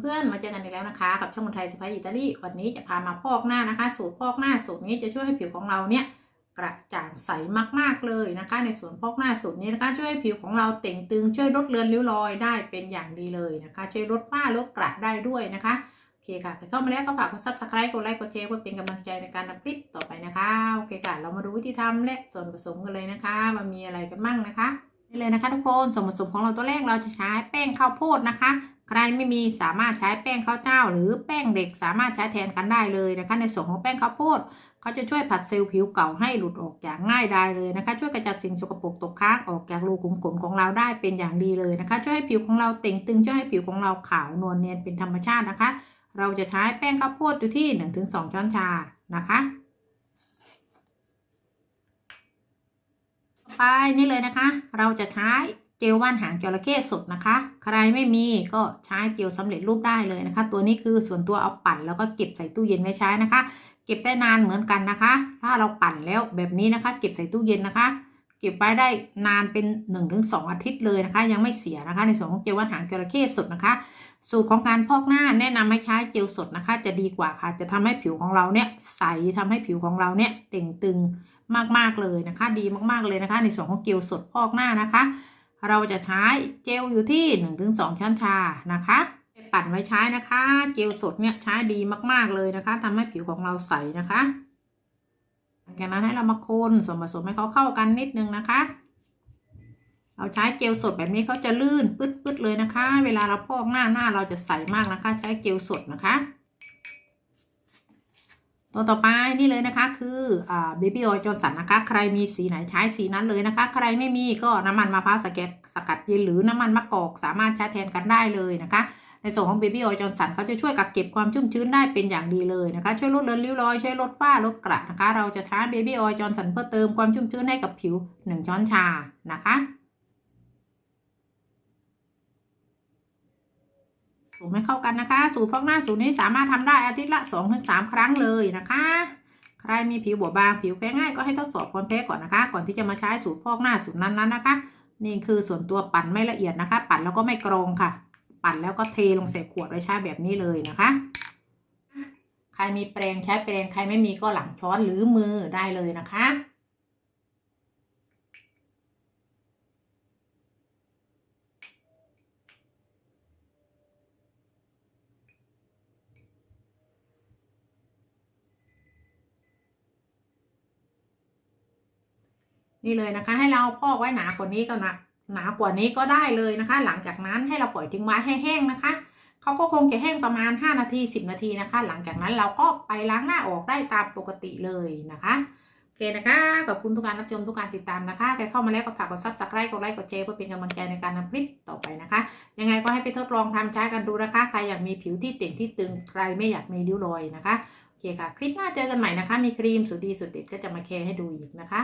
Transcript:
เพื่อนๆ มาเจอกันอีกแล้วนะคะ กับช่องคนไทยสไปอิตาลี วันนี้จะพามาพอกหน้านะคะ สูตรพอกหน้าสูตรนี้จะช่วยให้ผิวของเราเนี่ยกระจ่างใสมากๆเลยนะคะ ในส่วนพอกหน้าสูตรนี้นะคะช่วยให้ผิวของเราเต่งตึงช่วยลดเลือนริ้วรอยได้เป็นอย่างดีเลยนะคะ ช่วยลดฝ้าลดกระได้ด้วยนะคะโอเคค่ะใครเข้ามาแล้วก็ฝากกด subscribe กดไลค์กดแชร์เพื่อเป็นกำลังใจในการทำคลิปต่อไปนะคะโอเคค่ะเรามาดูวิธีทำและส่วนผสมกันเลยนะคะว่ามีอะไรกันบ้างนะคะนี่เลยนะคะทุกคนส่วนผสมของเราตัวแรกเราจะใช้แป้งข้าวโพดนะคะ ใครไม่มีสามารถใช้แป้งข้าวเจ้า หรือแป้งเด็กสามารถใช้แทนกันได้เลยนะคะในส่วนของแป้งข้าวโพดเขาจะช่วยผัดเซลล์ผิวเก่าให้หลุดออกอย่างง่ายไดายเลยนะคะ ช่วยกระจัดสิ่งสกปรกตกค้างออกจากรูขุมขนของเราได้เป็นอย่างดีเลยนะคะ ช่วยให้ผิวของเราเต่งตึงช่วยให้ผิวของเราขาวนวลเนียนเป็นธรรมชาตินะคะ เราจะใช้แป้งข้าวโพดอยู่ที่ 1-2 ช้อนชานะคะไปนี่เลยนะคะ เราจะใช้ เจลว่านหางจระเข้สดนะคะ ใครไม่มีก็ใช้เจลสำเร็จรูปได้เลยนะคะ ตัวนี้คือส่วนตัวเอาปั่นแล้วก็เก็บใส่ตู้เย็นไว้ใช้นะคะ เก็บได้นานเหมือนกันนะคะ ถ้าเราปั่นแล้วแบบนี้นะคะ เก็บใส่ตู้เย็นนะคะ เก็บไว้ได้นานเป็น 1-2 อาทิตย์เลยนะคะ ยังไม่เสียนะคะ ในส่วนของเจลว่านหางจระเข้สดนะคะ สูตรของการพอกหน้าแนะนำให้ใช้เจลสดนะคะ จะดีกว่าค่ะ จะทำให้ผิวของเราเนี่ยใสทำให้ผิวของเราเนี่ยเต่งตึงมากๆเลยนะคะ ดีมากๆเลยนะคะ ในส่วนของเจลสดพอกหน้านะคะ เราจะใช้เจลอยู่ที่ 1-2 ช้อนชานะคะไปปั่นไว้ใช้นะคะ เจลสดเนี่ยใช้ดีมากๆเลยนะคะทำให้ผิวของเราใสนะคะหลังจากนั้นให้เรามาคนส่วนผสมให้เขาเข้ากันนิดนึงนะคะ เราใช้เจลสดแบบนี้เขาจะลื่นปึ๊ดๆเลยนะคะ เวลาเราพอกหน้าหน้าเราจะใสมากนะคะ ใช้เจลสดนะคะ ตัวต่อไปนี่เลยนะคะ คือเบบี้ออยล์จอร์สันนะคะ ใครมีสีไหนใช้สีนั้นเลยนะคะ ใครไม่มีก็น้ำมันมะพร้าวสกัดสกัดเย็นหรือน้ำมันมะกอกสามารถใช้แทนกันได้เลยนะคะในส่วนของเบบี้ออยจอร์สันเขาจะช่วยกักเก็บความชุ่มชื้นได้เป็นอย่างดีเลยนะคะ ช่วยลดเลือนริ้วรอย ช่วยลดฝ้าลดกระนะคะ เราจะใช้เบบี้ออยจอร์สันเพื่อเติมความชุ่มชื้นให้กับผิว 1 ช้อนชานะคะ สูตรไม่เข้ากันนะคะ สูตรพอกหน้าสูตรนี้สามารถทำได้อาทิตย์ละ2อถึงสครั้งเลยนะคะ ใครมีผิวบวบบางผิวแพ้ง่ายก็ให้ทดสอบความแพ้ก่อนนะคะ ก่อนที่จะมาใช้สูตรพอกหน้าสูตรนั้นๆนะคะ นี่คือส่วนตัวปั่นไม่ละเอียดนะคะ ปั่นแล้วก็ไม่กรองค่ะ ปั่นแล้วก็เทลงใส่ขวดไว้ใช้แบบนี้เลยนะคะ ใครมีแปรงใช้แปรงใครไม่มีก็หลังช้อนหรือมือได้เลยนะคะ นี่เลยนะคะ ให้เราพอกไว้หนากว่านี้ก็หนาหนากว่านี้ก็ได้เลยนะคะ หลังจากนั้นให้เราปล่อยทิ้งไว้ให้แห้งนะคะเขาก็คงจะแห้งประมาณ 5 นาที 10 นาทีนะคะ หลังจากนั้นเราก็ไปล้างหน้าออกได้ตามปกติเลยนะคะโอเคนะคะขอบคุณทุกการรับชมทุกการติดตามนะคะใครเข้ามาแล้วก็ฝากกดซับสไครต์กดไลค์กดแชร์เพื่อเป็นกำลังใจในการทำคลิปต่อไปนะคะ ยังไงก็ให้ไปทดลองทำใช้กันดูนะคะ ใครอยากมีผิวที่เต่งที่ตึงใครไม่อยากมีริ้วรอยนะคะโอเคค่ะ คลิปหน้าเจอกันใหม่นะคะ มีครีมสุดดีสุดเด็ดก็จะมาแคร์ให้ดูอีกนะคะ